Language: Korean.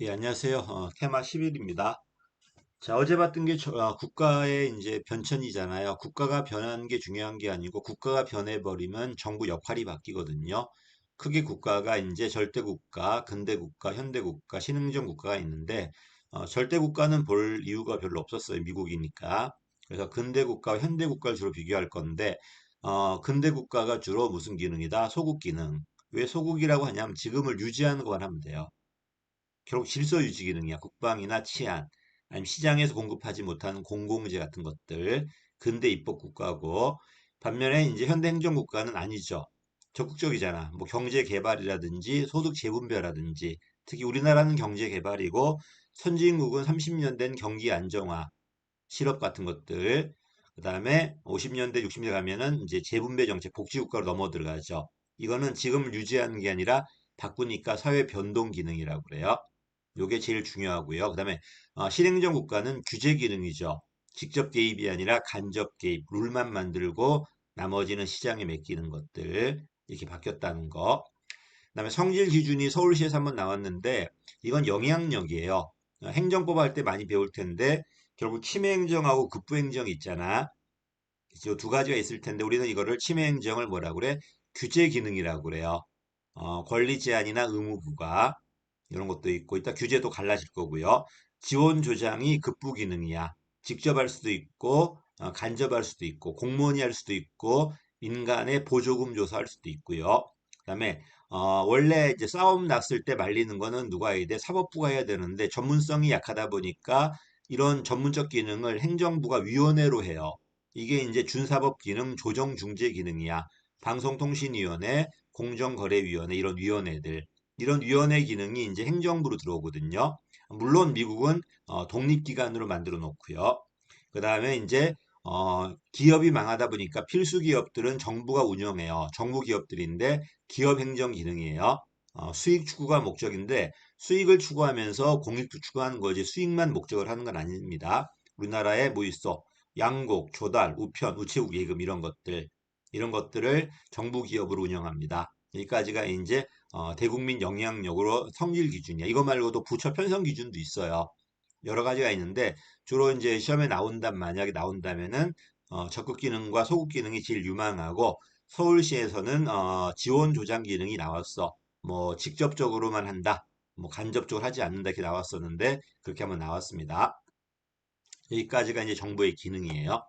예, 안녕하세요. 어, 테마 10일입니다. 자, 어제 봤던 게 저- 어, 국가의 이제 변천이잖아요. 국가가 변하는 게 중요한 게 아니고 국가가 변해버리면 정부 역할이 바뀌거든요. 크게 국가가 이제 절대 국가, 근대 국가, 현대 국가, 신흥정 국가가 있는데 어, 절대 국가는 볼 이유가 별로 없었어요. 미국이니까. 그래서 근대 국가와 현대 국가를 주로 비교할 건데 어, 근대 국가가 주로 무슨 기능이다? 소국 기능. 왜 소국이라고 하냐면 지금을 유지하는 것만 하면 돼요. 결국 질서 유지 기능이야. 국방이나 치안, 아니면 시장에서 공급하지 못하는 공공재 같은 것들. 근대 입법 국가고 반면에 이제 현대 행정 국가는 아니죠. 적극적이잖아. 뭐 경제 개발이라든지 소득 재분배라든지 특히 우리나라는 경제 개발이고 선진국은 30년 된 경기 안정화, 실업 같은 것들. 그 다음에 50년대, 60년대 가면은 이제 재분배 정책, 복지국가로 넘어 들어가죠. 이거는 지금을 유지하는 게 아니라 바꾸니까 사회 변동 기능이라고 그래요. 요게 제일 중요하고요. 그 다음에 어, 실행정 국가는 규제 기능이죠. 직접 개입이 아니라 간접 개입, 룰만 만들고 나머지는 시장에 맡기는 것들 이렇게 바뀌었다는 거. 그 다음에 성질 기준이 서울시에서 한번 나왔는데 이건 영향력이에요. 어, 행정법 할 때 많이 배울 텐데 결국 침해행정하고 급부행정이 있잖아. 두 가지가 있을 텐데 우리는 이거를 침해행정을 뭐라 그래? 규제 기능이라고 그래요. 어, 권리 제한이나 의무 부과 이런 것도 있고 이따 규제도 갈라질 거고요. 지원 조장이 급부 기능이야. 직접 할 수도 있고 어, 간접할 수도 있고 공무원이 할 수도 있고 인간의 보조금 조사할 수도 있고요. 그다음에 어, 원래 이제 싸움 났을 때 말리는 거는 누가 해야 돼? 사법부가 해야 되는데 전문성이 약하다 보니까 이런 전문적 기능을 행정부가 위원회로 해요. 이게 이제 준사법 기능, 조정 중재 기능이야. 방송통신위원회, 공정거래위원회 이런 위원회들. 이런 위원회 기능이 이제 행정부로 들어오거든요. 물론 미국은 어, 독립기관으로 만들어 놓고요. 그 다음에 이제 어, 기업이 망하다 보니까 필수 기업들은 정부가 운영해요. 정부 기업들인데 기업 행정 기능이에요. 어, 수익 추구가 목적인데 수익을 추구하면서 공익도 추구하는 거지 수익만 목적을 하는 건 아닙니다. 우리나라에 뭐 있어? 양곡, 조달, 우편, 우체국 예금 이런 것들 이런 것들을 정부 기업으로 운영합니다. 여기까지가 이제 어, 대국민 영향력으로 성질 기준이야. 이거 말고도 부처 편성 기준도 있어요. 여러 가지가 있는데 주로 이제 시험에 나온단 만약에 나온다면은 어, 적극 기능과 소극 기능이 제일 유망하고 서울시에서는 어, 지원 조장 기능이 나왔어. 뭐 직접적으로만 한다. 뭐 간접적으로 하지 않는다 이렇게 나왔었는데 그렇게 한번 나왔습니다. 여기까지가 이제 정부의 기능이에요.